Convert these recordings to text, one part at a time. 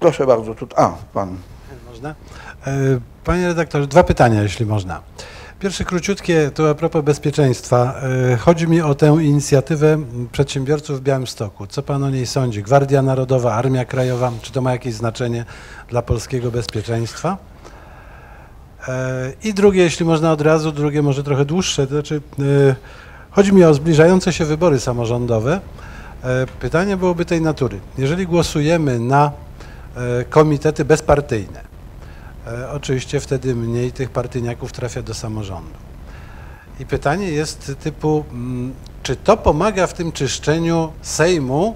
Proszę bardzo, tu, a, pan. Można? E, panie redaktorze, dwa pytania, jeśli można. Pierwsze króciutkie, to a propos bezpieczeństwa. E, chodzi mi o tę inicjatywę przedsiębiorców w Białymstoku. Co pan o niej sądzi? Gwardia Narodowa, Armia Krajowa, czy to ma jakieś znaczenie dla polskiego bezpieczeństwa? E, I drugie, jeśli można od razu, drugie może trochę dłuższe, to znaczy chodzi mi o zbliżające się wybory samorządowe. Pytanie byłoby tej natury. Jeżeli głosujemy na komitety bezpartyjne, E, oczywiście wtedy mniej tych partyjniaków trafia do samorządu. I pytanie jest typu, mm, czy to pomaga w tym czyszczeniu Sejmu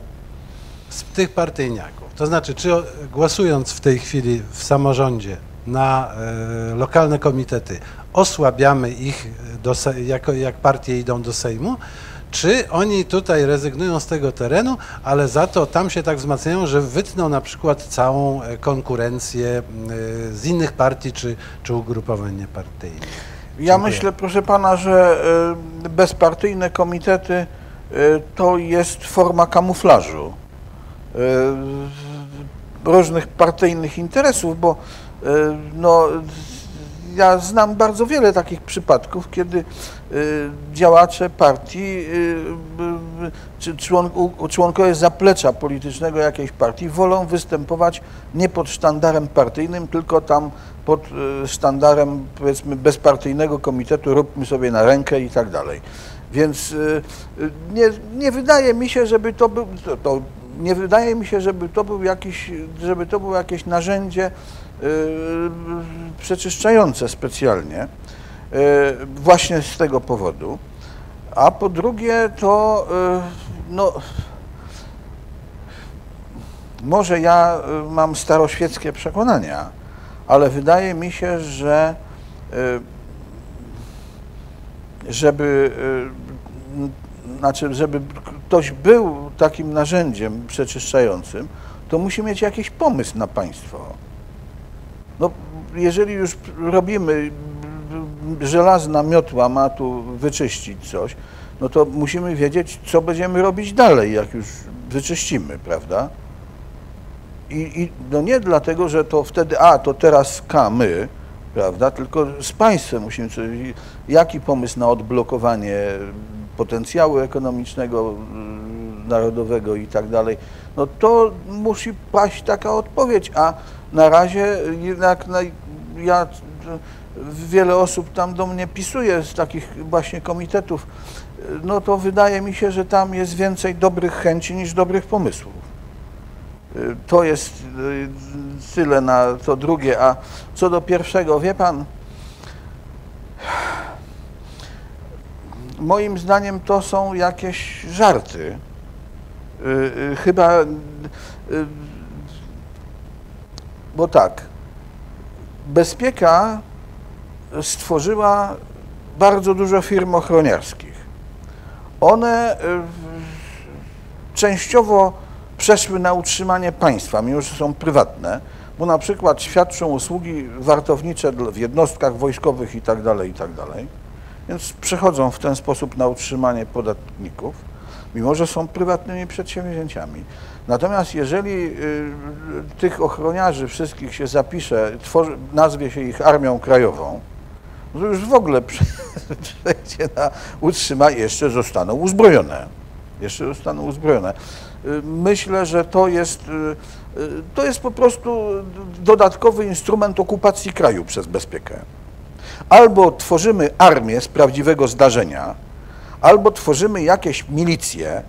z tych partyjniaków? To znaczy, czy głosując w tej chwili w samorządzie na e, lokalne komitety osłabiamy ich, do, jako, jak partie idą do Sejmu, czy oni tutaj rezygnują z tego terenu, ale za to tam się tak wzmacniają, że wytną na przykład całą e, konkurencję e, z innych partii czy, czy ugrupowań niepartyjnych. Ja myślę, proszę pana, że e, bezpartyjne komitety to jest forma kamuflażu różnych partyjnych interesów, bo no, ja znam bardzo wiele takich przypadków, kiedy y, działacze partii, y, czy członkowie zaplecza politycznego jakiejś partii wolą występować nie pod sztandarem partyjnym, tylko tam pod y, sztandarem powiedzmy bezpartyjnego komitetu róbmy sobie na rękę i tak dalej. Więc nie, nie wydaje mi się, żeby to był, to, to nie wydaje mi się, żeby to był jakiś, żeby to było jakieś narzędzie Y, przeczyszczające specjalnie, y, właśnie z tego powodu. A po drugie to, y, no, może ja mam staroświeckie przekonania, ale wydaje mi się, że żeby, znaczy, żeby ktoś był takim narzędziem przeczyszczającym, to musi mieć jakiś pomysł na państwo. No, jeżeli już robimy, żelazna miotła ma tu wyczyścić coś, no to musimy wiedzieć, co będziemy robić dalej, jak już wyczyścimy, prawda? I, i no nie dlatego, że to wtedy, a to teraz K, my, prawda, tylko z państwem musimy, jaki pomysł na odblokowanie potencjału ekonomicznego narodowego i tak dalej, no to musi paść taka odpowiedź, a na razie jednak no, ja, wiele osób tam do mnie pisuje z takich właśnie komitetów, no to wydaje mi się, że tam jest więcej dobrych chęci niż dobrych pomysłów. To jest tyle na to drugie, a co do pierwszego, wie pan, moim zdaniem to są jakieś żarty. Y, y, chyba y, bo tak, bezpieka stworzyła bardzo dużo firm ochroniarskich. One częściowo przeszły na utrzymanie państwa, mimo że są prywatne, bo na przykład świadczą usługi wartownicze w jednostkach wojskowych itd., tak itd., tak więc przechodzą w ten sposób na utrzymanie podatników, mimo że są prywatnymi przedsięwzięciami. Natomiast jeżeli y, tych ochroniarzy wszystkich się zapisze, tworzy, nazwie się ich Armią Krajową, to już w ogóle przejdzie na utrzymanie, jeszcze zostaną uzbrojone. Jeszcze zostaną uzbrojone. Y, myślę, że to jest, y, to jest po prostu dodatkowy instrument okupacji kraju przez bezpiekę. Albo tworzymy armię z prawdziwego zdarzenia, albo tworzymy jakieś milicje,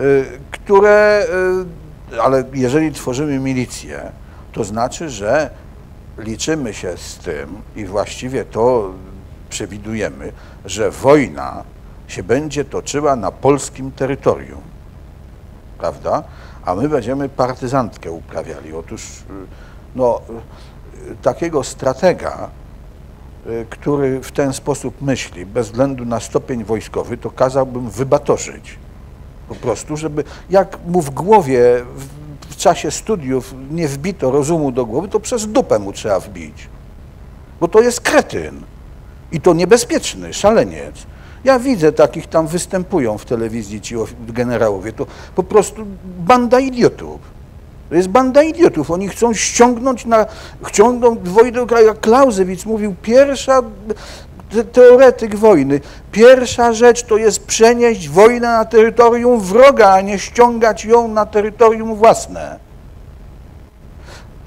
Y, które, y, ale jeżeli tworzymy milicję, to znaczy, że liczymy się z tym i właściwie to przewidujemy, że wojna się będzie toczyła na polskim terytorium, prawda? A my będziemy partyzantkę uprawiali. Otóż y, no, takiego stratega, który w ten sposób myśli, bez względu na stopień wojskowy, to kazałbym wybatorzyć po prostu, żeby jak mu w głowie w czasie studiów nie wbito rozumu do głowy, to przez dupę mu trzeba wbić. Bo to jest kretyn. I to niebezpieczny, szaleniec. Ja widzę takich tam występują w telewizji ci generałowie. To po prostu banda idiotów. To jest banda idiotów. Oni chcą ściągnąć na, ściągną wojnę do kraju. Clausewitz mówił, pierwsza te- teoretyk wojny. Pierwsza rzecz to jest przenieść wojnę na terytorium wroga, a nie ściągać ją na terytorium własne.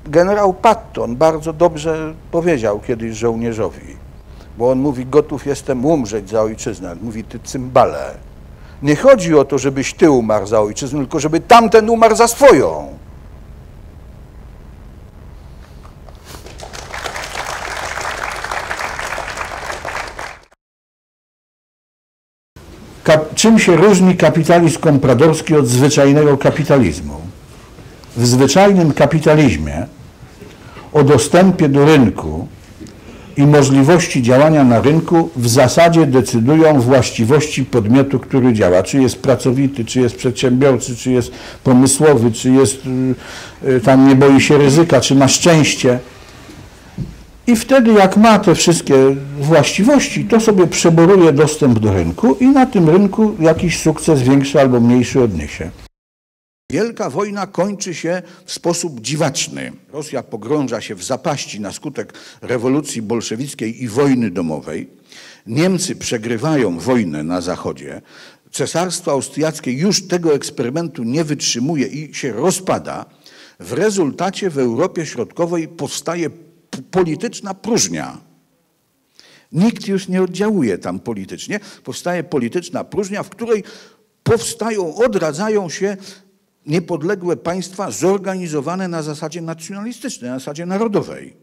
Generał Patton bardzo dobrze powiedział kiedyś żołnierzowi, bo on mówi, gotów jestem umrzeć za ojczyznę. Mówi, ty cymbale. Nie chodzi o to, żebyś ty umarł za ojczyznę, tylko żeby tamten umarł za swoją. Kap- czym się różni kapitalizm kompradorski od zwyczajnego kapitalizmu? W zwyczajnym kapitalizmie o dostępie do rynku i możliwości działania na rynku w zasadzie decydują właściwości podmiotu, który działa. Czy jest pracowity, czy jest przedsiębiorczy, czy jest pomysłowy, czy jest y, y, tam nie boi się ryzyka, czy ma szczęście. I wtedy jak ma te wszystkie właściwości, to sobie przeboruje dostęp do rynku i na tym rynku jakiś sukces większy albo mniejszy odniesie. Wielka wojna kończy się w sposób dziwaczny. Rosja pogrąża się w zapaści na skutek rewolucji bolszewickiej i wojny domowej. Niemcy przegrywają wojnę na zachodzie. Cesarstwo austriackie już tego eksperymentu nie wytrzymuje i się rozpada. W rezultacie w Europie Środkowej powstaje polityczna próżnia. Nikt już nie oddziałuje tam politycznie. Powstaje polityczna próżnia, w której powstają, odradzają się niepodległe państwa zorganizowane na zasadzie nacjonalistycznej, na zasadzie narodowej.